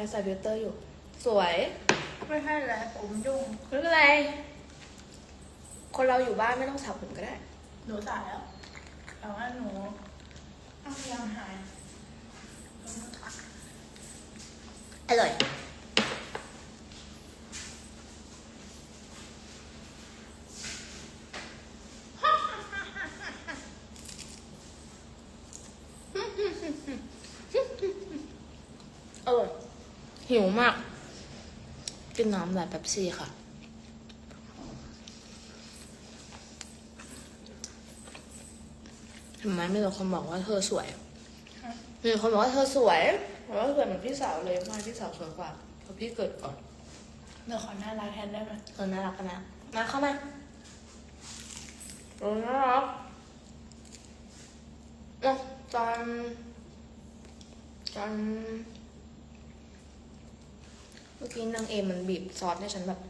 ม่ใส่ฟิลเตอร์อยู่ สวย ไม่ใช่แล้วผมยุ่งไม่เป็นไร คนเราอยู่บ้านไม่ต้องสระผมก็ได้ หนูสายแล้ว แต่ว่าหนูเอายังหายอร่อย อร่อย หิวมาก กินน้ำแบบเป๊ปซี่ค่ะทำไมไม่รู้คนบอกว่าเธอสวยมีคนบอกว่าเธอสวยบอกว่าสวยเหมือนพี่สาวเลยไม่พี่สาวสวยกว่าเพราะพี่เกิดก่อนหนูขอหน้ารักแทนได้ไหมเออน่ารักกันนะมาเข้ามาเออน่ารักเนาะจานจานเมื่อกี้นางเอมมันบีบซอสให้ฉันแบบ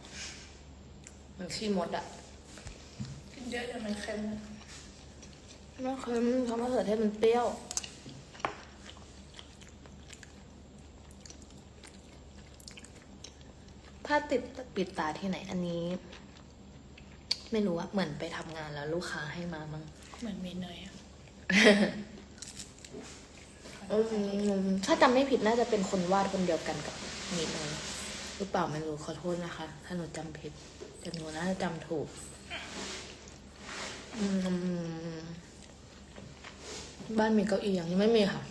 เหมือนขี้มดอะกินเยอะจนมันเค็มนะไม่เค็มเพราะมะเขือเทศมันเปรี้ยวผ้าติดปิดตาที่ไหนอันนี้ ไม่รู้อะเหมือนไปทำงานแล้วลูกค้าให้มามั้งเหมือนมีเนยอะอืมถ้าจำไม่ผิดน่าจะเป็นคนวาดคนเดียวกันกับมีเนยห รือเปล่าไม่รู้ขอโทษนะคะ ถ้าหนูจำผิดแต่หนูน่าจะจำถูกอืมบ้านมีเก้าอี้อย่างนี้ไม่มีค่ะ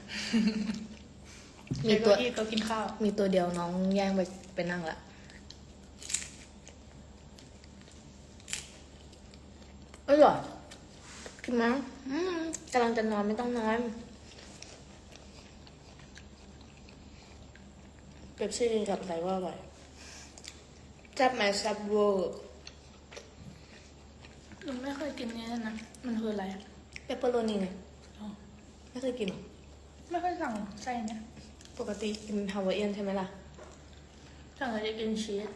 มีมีตัตัววอีก็กินข้าว มีตัวเดียวน้องแย่งไปไปนั่งละเอ้ยเหรอกินมั้งอืมกำลังจะนอนไม่ต้องนอนเป๊ปซี่กินกับอะไรว่าอร่อย แซ่บไหมแซ่บเวอร์หนูไม่เคยกินนี้เลยนะ มันคืออะไรอะเปปเปอโรนีไงอ๋อไม่เคยกินหรอ ไม่เคยสั่งไส้เนี่ยปกติกินฮาวายเอียนใช่ไหมล่ะ สั่งจะกินชีส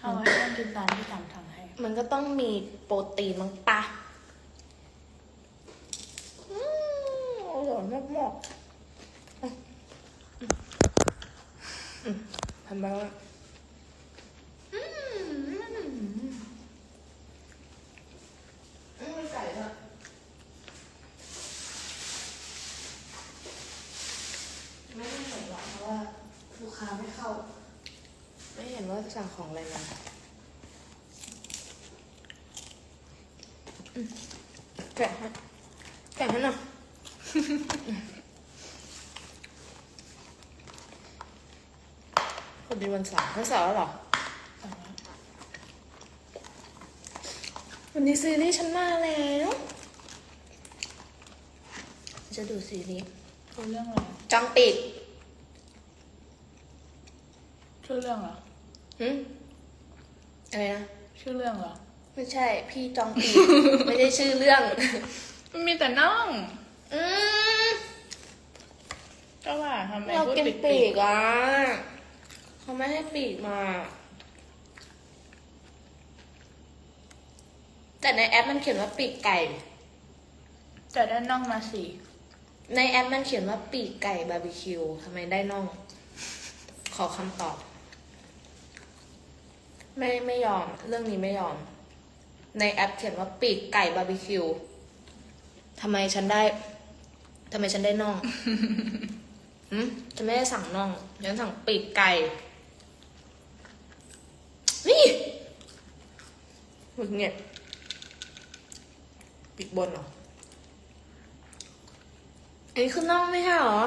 เอาไว้ต้องกินตามที่ตามทางให้ มันก็ต้องมีโปรตีนมั้งปะอืมอร่อยมากมากๆอืมอืมทำไมวะอืมอืมอืมไก่ละไม่ได้เห็นหรอกเพราะว่าลูกค้าไม่ เข้า ไม่เห็นว่าสั่งของอะไรมาแกะให้แกะให้หน่อยพอดีวันเสาร์วันเสาร์แล้วเหรอสั่งแล้ววันนี้ซีรีส์ฉันมาแล้ว จะดูซีรีส์คือเรื่องอะไรจังปิด ชื่อเรื่องเหรอหืมอะไรนะ ชื่อเรื่องเหรอไม่ใช่ พี่จองปี ไม่ได้ชื่อเรื่อง มันมีแต่น่องอืมก็ว่าทำไมเราพูดกินปิดปีปีกอะเขาไม่ให้ปีกมา แต่ในแอปมันเขียนว่าปีกไก่แต่ได้น่องมาสี่ในแอปมันเขียนว่าปีกไก่บาร์บีคิวทำไมได้น่อง ขอคำตอบ ไม่ไม่ยอม เรื่องนี้ไม่ยอม ในแอปเขียนว่าปีกไก่บาร์บีคิวทำไมฉันได้ทำไมฉันได้น่องหืมฉันไม่ได้สั่งน่องฉันสั่งปีกไก่ นี่หงุดหงิดปีกบนเหรอ อันนี้คือน่องไม่ใช่เหรอ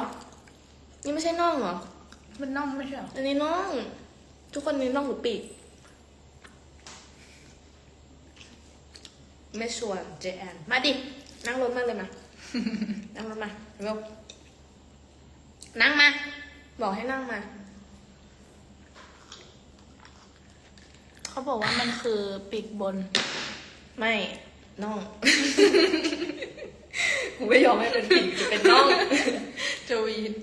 นี่ไม่ใช่น่องเหรอ มันน่องไม่ใช่เหรอ อันนี้น่อง ทุกคนนี้น่องหรือปีก ไม่ชวนเจแอนมาดิ นั่งรถมาเลยมา นั่งรถมาเร็วนั่งมา บอกให้นั่งมา เขาบอกว่ามันคือปีกบน ไม่น่องกูไม่ยอมให้เป็นปีกจะเป็นน่องจวีน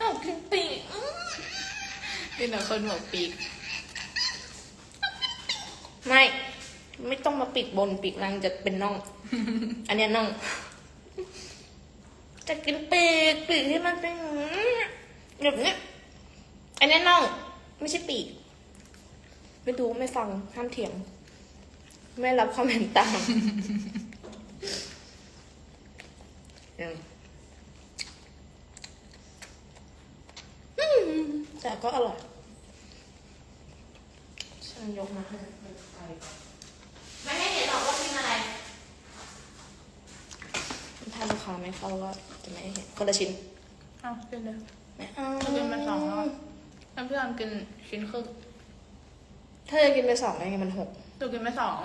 อ้าวกินปีกมีแต่คนบอกปีก ไม่ ไม่ต้องมาปีกบนปีกล่างจะเป็นน่อง อันเนี้ยน่อง จะกินปีกปีกที่มันเป็นแบบเนี้ยอันนี้น่อง ไม่ใช่ปีก ไม่ดูไม่ฟังห้ามเถียง ไม่รับความเห็นต่างอืมอืมแต่ก็อร่อยฉัน ยกมาให้ไม่ให้เห็นหรอกว่ากินอะไรถ้าลูกค้าไม่เข้าก็จะไม่ให้เห็นคนละชิ้นเอากินเลยไม่เอาเรากินไปสองแล้วอะแล้วพี่ออมกินชิ้นครึ่งถ้าจะกินไปสองได้ไงมันหกหนูกินไปสอง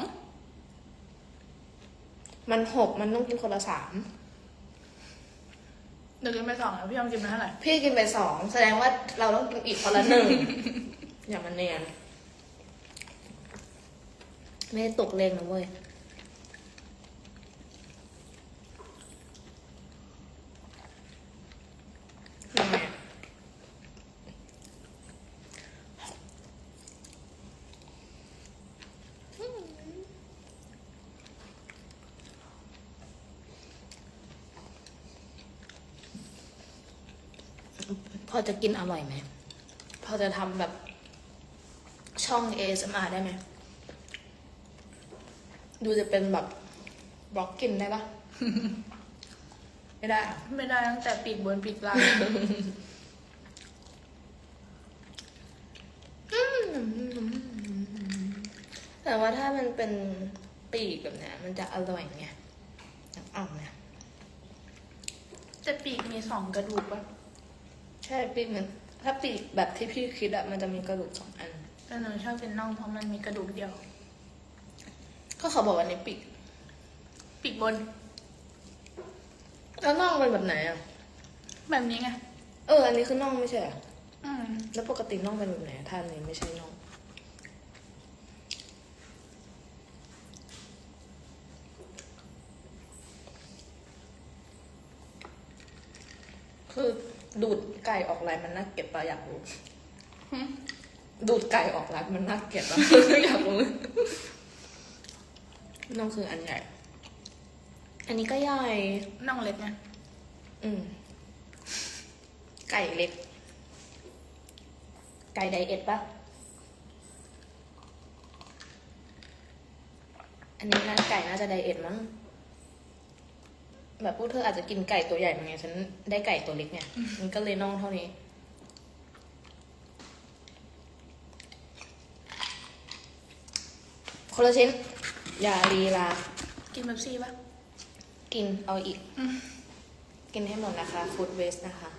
มันหกมันต้องกินคนละสามหนูกินไปสองแล้วพี่ออมกินไปเท่าไหร่ พี่กินไปสองแสดงว่าเราต้องกินอีกคนละหนึ่ง อย่ามาเนียน ไม่ได้ตกเลงนะเว้ยพอจะกินอร่อยไหม พอจะทำแบบช่อง ASMR ได้ไหม ดูจะเป็นแบบบล็อกกินได้ปะไม่ได้อะไม่ได้ตั้งแต่ปีกบนปีกล่าง แต่ว่าถ้ามันเป็นปีกแบบเนี้ย มันจะอร่อยไงอ่อมเนี่ยแต่ปีกมีสองกระดูกปะใช่ปีกมัน ถ้าปีกแบบที่พี่คิดอะมันจะมีกระดูกสองอันแต่หนูชอบกินน่องเพราะมันมีกระดูกเดียว ก็เขาบอกว่าในปีกปีกบน แล้วน่องเป็นแบบไหนอะแบบนี้ไง เออ อันนี้คือน่องไม่ใช่เหรออืมแล้วปกติน่องเป็นแบบไหนอะถ้าอันนี้ไม่ใช่น่อง คือดูดไก่ออกไรมันน่าเกลียดปะอยากรู้ หึดูดไก่ออกไรมันน่าเกลียดปะ อยากรู้ น่องคืออันใหญ่ อันนี้ก็ใหญ่น่องเล็กไงอืม ไก่เล็ก ไก่ไดเอทปะอันนี้น่าไก่น่าจะไดเอทมั้งแบบพวกเธออาจจะกินไก่ตัวใหญ่มาไงฉันได้ไก่ตัวเล็กไงมันก็เลยน่องเท่านี้คนละชิ้น อย่าลีลา กินแบบซี่ปะกินเอาอีก กินให้หมดนะคะฟู้ดเวสนะคะ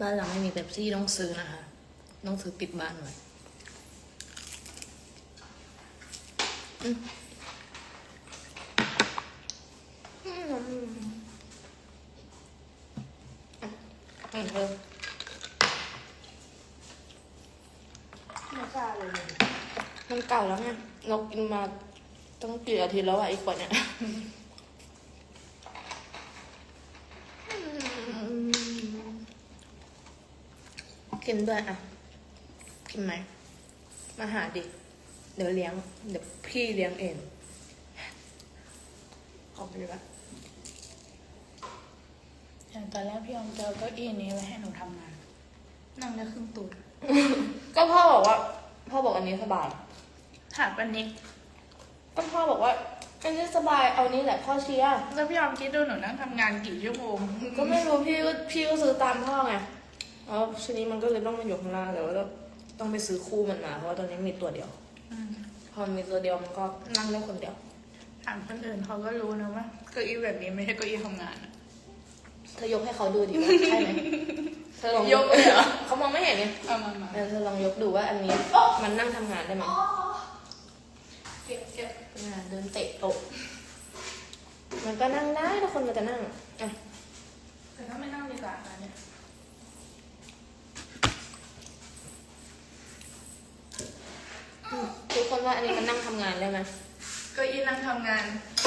บ้านเราไม่มีเป๊ปซี่ต้องซื้อนะคะ ต้องซื้อติดบ้านไว้ อืมเพิ่มไม่กล้าเลยมันเก่าแล้วไงเรากินมาตั้งกี่อาทิตย์แล้วอะอีกคนเนี่ยกินด้วยอะ กินไหม มาหาดิ เดี๋ยวเลี้ยง เดี๋ยวพี่เลี้ยงเอง ขอบคุณปะอย่างตอนแรกพี่ออมจะเอาเก้าอี้นี้ไว้ให้หนูทำงาน นั่งได้ครึ่งตูดก็พ่อบอกว่า พ่อบอกอันนี้สบาย ถามปันนี้ก็พ่อบอกว่า อันนี้สบาย เอานี้แหละพ่อเชียร์ แล้วพี่ออมคิดดูหนูนั่งทำงานกี่ชั่วโมงก็ไม่รู้พี่ก็พี่ก็ซื้อตามพ่อไงแล้วทีนี้มันก็เลยต้องมาอยู่ข้างล่างแต่ว่าต้องไปซื้อคู่มันมา เพราะว่าตอนนี้มีตัวเดียว อืมพอมีตัวเดียวมันก็นั่งได้คนเดียว ถามคนอื่นเขาก็รู้นะว่าเก้าอี้แบบนี้ไม่ใช่เก้าอี้ทำงานอะ เธอยกให้เขาดูดิว่าใช่ไหมเธอลองยกเลยเหรอ เขามองไม่เห็นไงเอามามาเออเธอลองยกดูว่าอันนี้มันนั่งทำงานได้ไหมเก็บเก็บงานเดินเตะโต๊ะมันก็นั่งได้ถ้าคนมันจะนั่งอะแต่ถ้าไม่นั่งดีกว่าอันเนี่ย กคนว่าอันนี้มันนั่งทำงานได้ไหมเก้าอี้นั่งทำงาน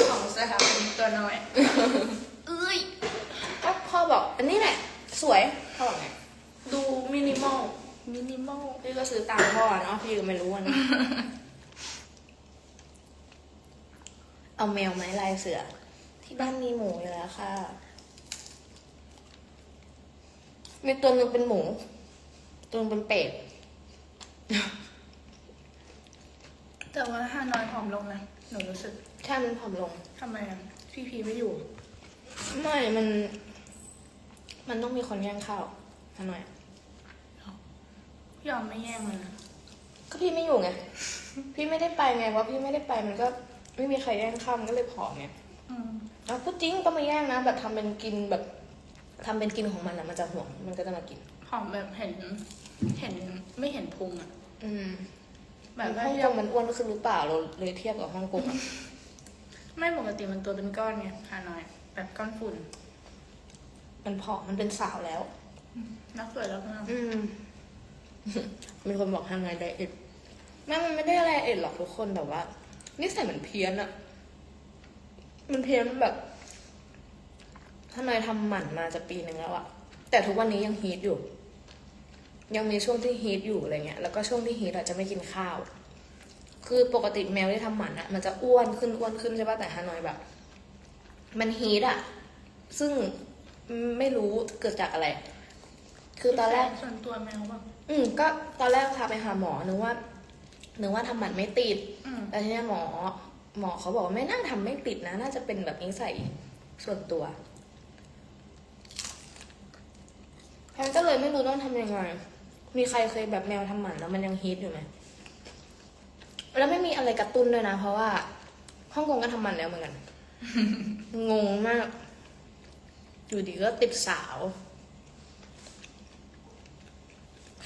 ของสถาปนิกตัวน้อย เอ้ยอันนี้แหละ สวยเขาบอกไงดูมินิมอล มินิมอล พี่ก็ซื้อตามพ่อเนาะพี่ก็ไม่รู้อะเนาะเอาแมวไหมลายเสือ ที่บ้านมีหมูอยู่แล้วค่ะ มีตัวหนึงเป็นหมู ตัวหนึงเป็นเป็ด แต่ว่าฮานอยผอมลงนะหนูรู้สึกใช่มันผอมลง ทำไมอะพี่พีไม่อยู่ ไม่ มัน มันต้องมีคนแย่งข้าวทำไมพี่ออมไม่แย่งเลยนะก็พี่ไม่อยู่ไง พี่ไม่ได้ไปไงว่าพี่ไม่ได้ไปมันก็ไม่มีใครแย่งข้าวมันก็เลยผอมไงอืมอะพูดจริงก็มาแย่งนะ แบบทำเป็นกินแบบทำเป็นกินของมันอะมันจะห่วงมันก็จะมากิน ผอมแบบเห็น เห็นไม่เห็นพุงอะอืม แบบฮ่ว่าองเทีกยบงมันอ้วนขึ้นหรือเปล่าเราเลยเทียบกับฮ่องกงอะไม่ปกติมันตัวเป็นก้อนไงฮานอย แบบก้อนฝุ่น มันผอมมันเป็นสาวแล้ว นักสวยแล้วงามอืม มีคนบอกทำไงไดเอทแม่มันไม่ได้อะไรเอทหรอกทุกคนแต่ว่านิสัยเหมือนเพี้ยนอะมันเพี้ยนแบบทำไมทำหมันมาจะปีหนึ่งแล้วอะแต่ทุกวันนี้ยังฮีทอยู่ ยังมีช่วงที่ฮีทอยู่อะไรเงี้ย แล้วก็ช่วงที่ฮีทอะจะไม่กินข้าว คือปกติแมวที่ทำหมันอะมันจะอ้วนขึ้นอ้วนขึ้นใช่ป่ะแต่ฮานอยแบบ มันฮีทอะซึ่งไม่รู้เกิดจากอะไร คือตอนแรกส่วนตัวแมวแบบอืมก็ตอนแรกพาไปหาหมอนึกว่านึกว่าทำหมันไม่ติดอืมแต่ทีเนี้ยหมอ หมอเขาบอกว่าไม่น่าทำไม่ติดนะ น่าจะเป็นแบบนิสัยส่วนตัวแพนก็เลยไม่รู้ต้องทำยังไง มีใครเคยแบบแมวทำหมันแล้วมันยังฮิตอยู่ไหมแล้วไม่มีอะไรกระตุ้นด้วยนะ เพราะว่าฮ่องกงก็ทำหมันแล้วเหมือนกัน งงมาก อยู่ดีก็ติดสาว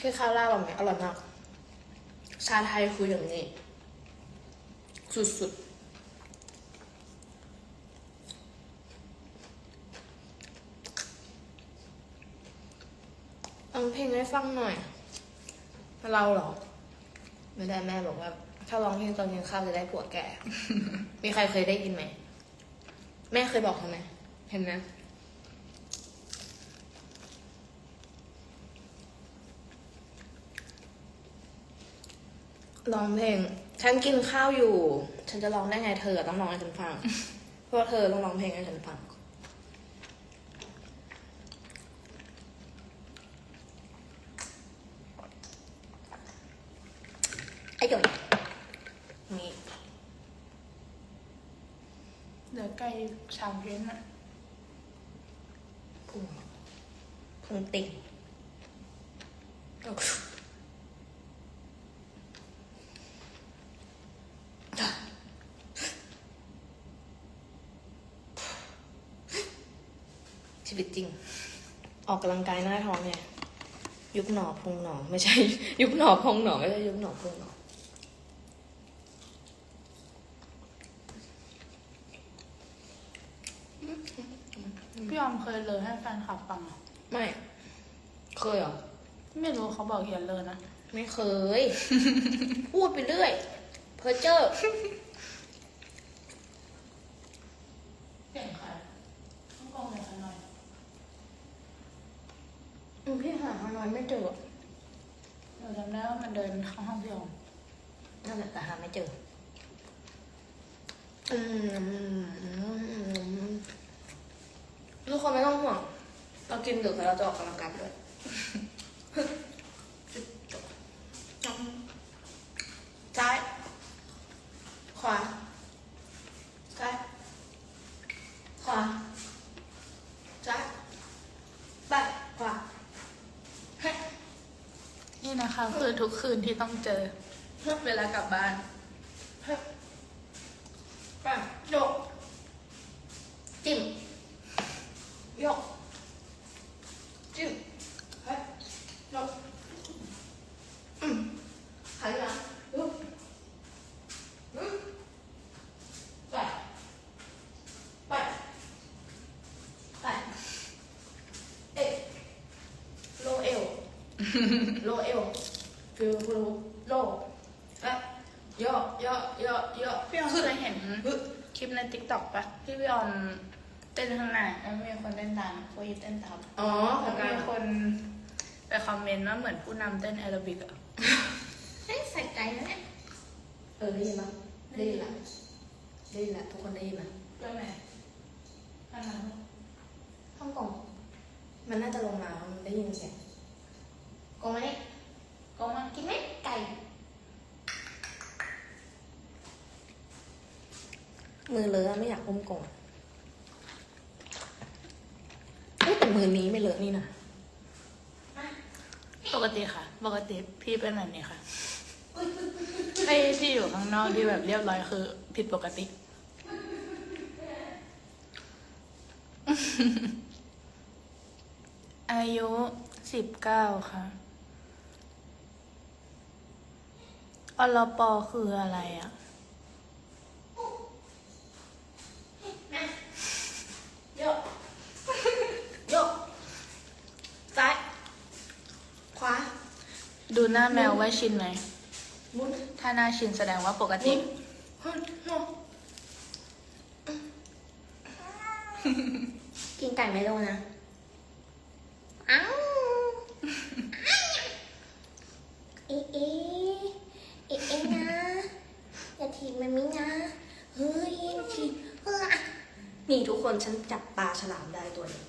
คือข้าวราดอร่อยไหมอร่อยมาก ชาไทยคืออย่างนี้ สุดๆ เอาเพลงให้ฟังหน่อย เราเหรอ ไม่ได้แม่บอกว่า ถ้าร้องเพลงตอนกินข้าวจะได้ผัวแก่ มีใครเคยได้ยินไหม แม่เคยบอกทำไมเห็นไหมร้องเพลง ฉันกินข้าวอยู่ ฉันจะร้องได้ไงเธอต้องร้องให้ฉันฟัง เพราะว่าเธอต้องร้องเพลงให้ฉันฟัง ไอ้หยดนี่ เดี๋ยวใกล้ ชามเพนอะพุงพุงติ่งเอาชีวิตจริง ออกกำลังกายหน้าท้องไงยุบหนอพุงหนอไม่ใช่ ยุบหนอพองหนอไม่ใช่ยุบหนอพุงหนอ พี่ออมเคยเลยให้แฟนคลับฟังอะไม่ เคยเหรอ ไม่รู้เขาบอกเขียนเลยนะ ไม่เคย พูดไปเรื่อย เพอเจอร์เก่งใครต้องกองเลยกันหน่อยพี่หาฮานอยไม่เจอหนูจำได้ว่ามันเดินเข้าห้องพี่ออมนั่นแหละแต่หาไม่เจอ อืม ทุกคนไม่ต้องห่วง เรากินดึกแล้วเราจะออกกำลังกายด้วยซ้าย ขวา ซ้าย ขวา ซ้ายไปขวาเฮ้นี่นะคะ คือทุกคืนที่ต้องเจอ เวลากลับบ้าน เฮ้ยไปโยกจิ้มโยกจิ้มเฮ้ยโยกอืมหันหลังลุกอืมไปไปไปเอ๊ะโลเอว โลเอวฟิวฟิวโลเอ๊ะย่อย่อย่อย่อพี่ออมเคยเห็นฮึคลิปในติ๊กต็อกปะที่พี่ออมเต้นข้างหน้าแล้วมีคนเต้นตามโฟอีฟเต้นตามอ๋อขแล้อวงการมีคนไปคอมเมนต์ว่าเหมือนผู้นำเต้นแอโรบิกอะเฮ้ยใส่ใจนะเนี่ยเออได้ยินปะได้ยินละได้ยินละทุกคนได้ยินละเรื่องไหนข้างหลังห้องกงมันน่าจะลงมามันได้ยินเสียง กงไหมเนี่ยก็มากินไหมไก่มือเลอะไม่อยากอุ้มกงอะเอ้ยแต่มือนี้ไม่เลอะนี่นะปกติค่ะ ปกติพี่เป็นแบบนี้ค่ะไอ้ที่อยู่ข้างนอกที่แบบเรียบร้อยคือ ผิดปกติ อายุสิบเก้าค่ะ อลปอคืออะไรอะโยกโยก ซ้าย ขวา ดูหน้าแมวว่าชินไหม หมุนถ้าหน้าชินแสดงว่าปกติกินไก่ไม่โดนนะอ้าวอีอีอีอีนะอย่าถีบมันมินะ เฮ้ยถีบเฮ้ยนี่ทุกค นฉันจับปลาฉลามได้ตัวนี้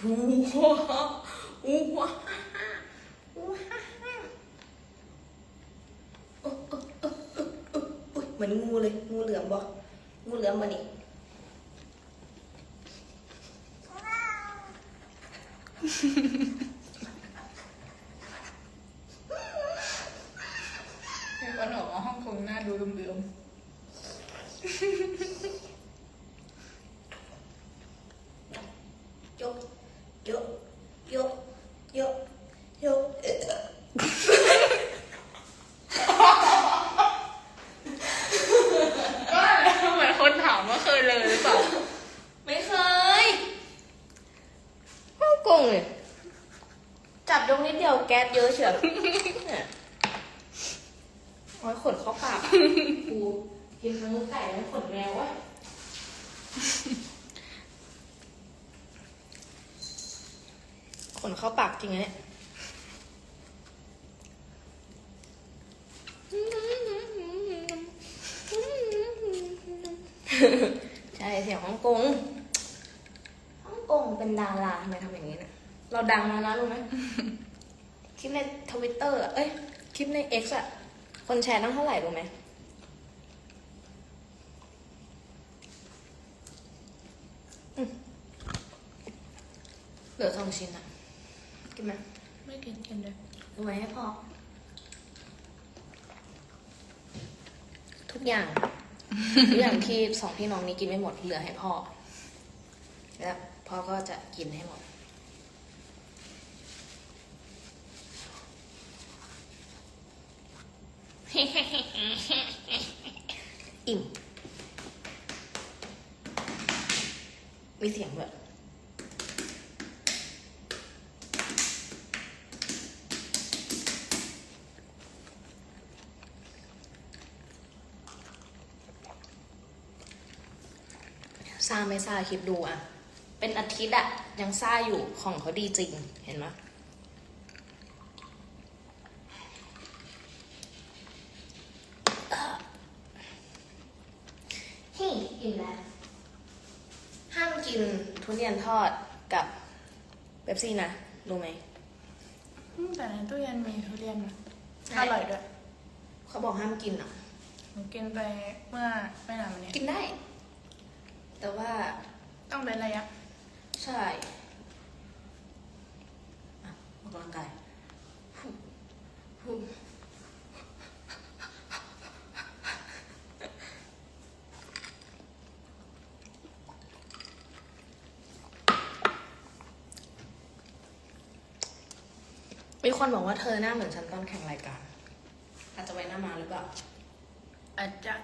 หูว้าหูว้าหูว้าโอ๊ะโอ๊ะโอ๊ะโอ๊ะโอ๊ะโอ๊ยเหมือนงูเลยงูเหลือมบ่งูเหลือมมานี่มีคนบอกว่าห้องคงหน้าดูเดิมยกยกยกยกยกเอ่อ ๆก็เหมือนคนถามว่าเคยเลยหรือเปล่า ไม่เคยฮ่องกงเลยจับดงนิดเดียวแก๊สเยอะเชียวเนี่ย โอ้ยขนเข้าปากอะกูกินทั้งไก่ทั้งขนแมววะขนเข้าปากจริงอะเนี่ยใช่เสียงฮ่องกงฮ่องกงเป็นดาราทำไมทำอย่างนี้เนี่ยเราดังแล้วนะรู้ไหมคลิปในทวิตเตอร์เอ้ย คลิปใน X อะ คนแชร์ตั้งเท่าไหร่รู้ไหมอืมเหลือสองชิ้นอะกินไหมไม่กินกินเลยรู้ไหมให้พอ ทุกอย่าง ทุกอย่างที่สองพี่น้องนี้กินไม่หมดเหลือให้พ่อ แล้วพ่อก็จะกินให้หมด อิ่ม มีเสียงแบบซ่าไม่ซาคิดดูอะเป็นอาทิตย์อะยังซาอยู่ของเขาดีจริง เห็นไหมเฮ้ยอิ่มแล้ว ห้ามกิน ทุเรียนทอดกับเป๊ปซี่นะรู้ไหมอืมแต่ในตู้เย็นมีทุเรียนนะใช่อร่อยด้วยเขาบอกห้ามกินอะ หนูกินไปเมื่อไม่นานมานี้กินได้ แต่ว่าต้องเป็นระยะใช่อะออกกำลังกายฟูฟู คนบอกว่าเธอหน้าเหมือนฉันตอนแข่งรายการ อาจจะไว้หน้ามาหรือเปล่า อาจจะ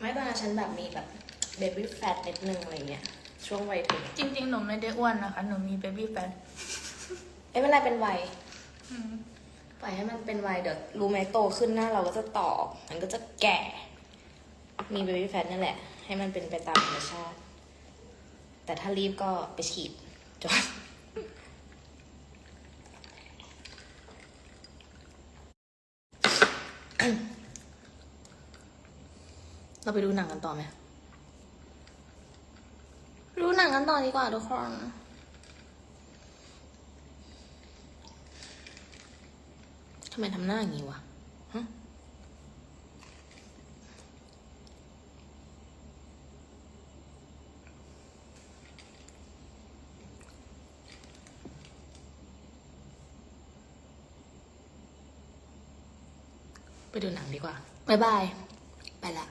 ไม่ตอนนั้นฉันแบบมีแบบเบบี้แฟตนิดนึงอะไรเงี้ย ช่วงวัยถึงจริง ๆ หนูไม่ได้อ้วนนะคะ หนูมีเบบี้แฟนไม่เป็นไรเป็นวัยปล่อยให้มันเป็นวัยเดี๋ยวรู้ไหมโตขึ้นหน้าเราก็จะตอกมันก็จะแก่ มีเบบี้แฟตนั่นแหละ ให้มันเป็นไปตามธรรมชาติ แต่ถ้ารีบก็ไปฉีดจบ เราไปดูหนังกันต่อไหมดูหนังกันต่อดีกว่าทุกคน ทำไมทำหน้าอย่างนี้วะฮะไปดูหนังดีกว่าบายบาย ไปละ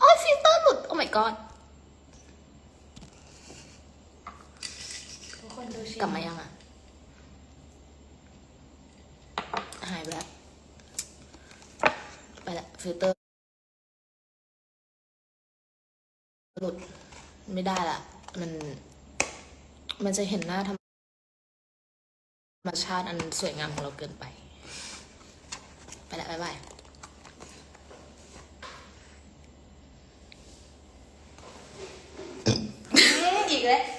อ๋อฟิลเตอร์หลุด โอ้ my god ทุกคนดูชิกลับมายังอะ หายไปแล้ว ไปละฟิลเตอร์ หลุด ไม่ได้ละ มัน มันจะเห็นหน้าธรรมชาติอันสวยงามของเราเกินไป ไปละบ๊ายบาย อีกแล้ว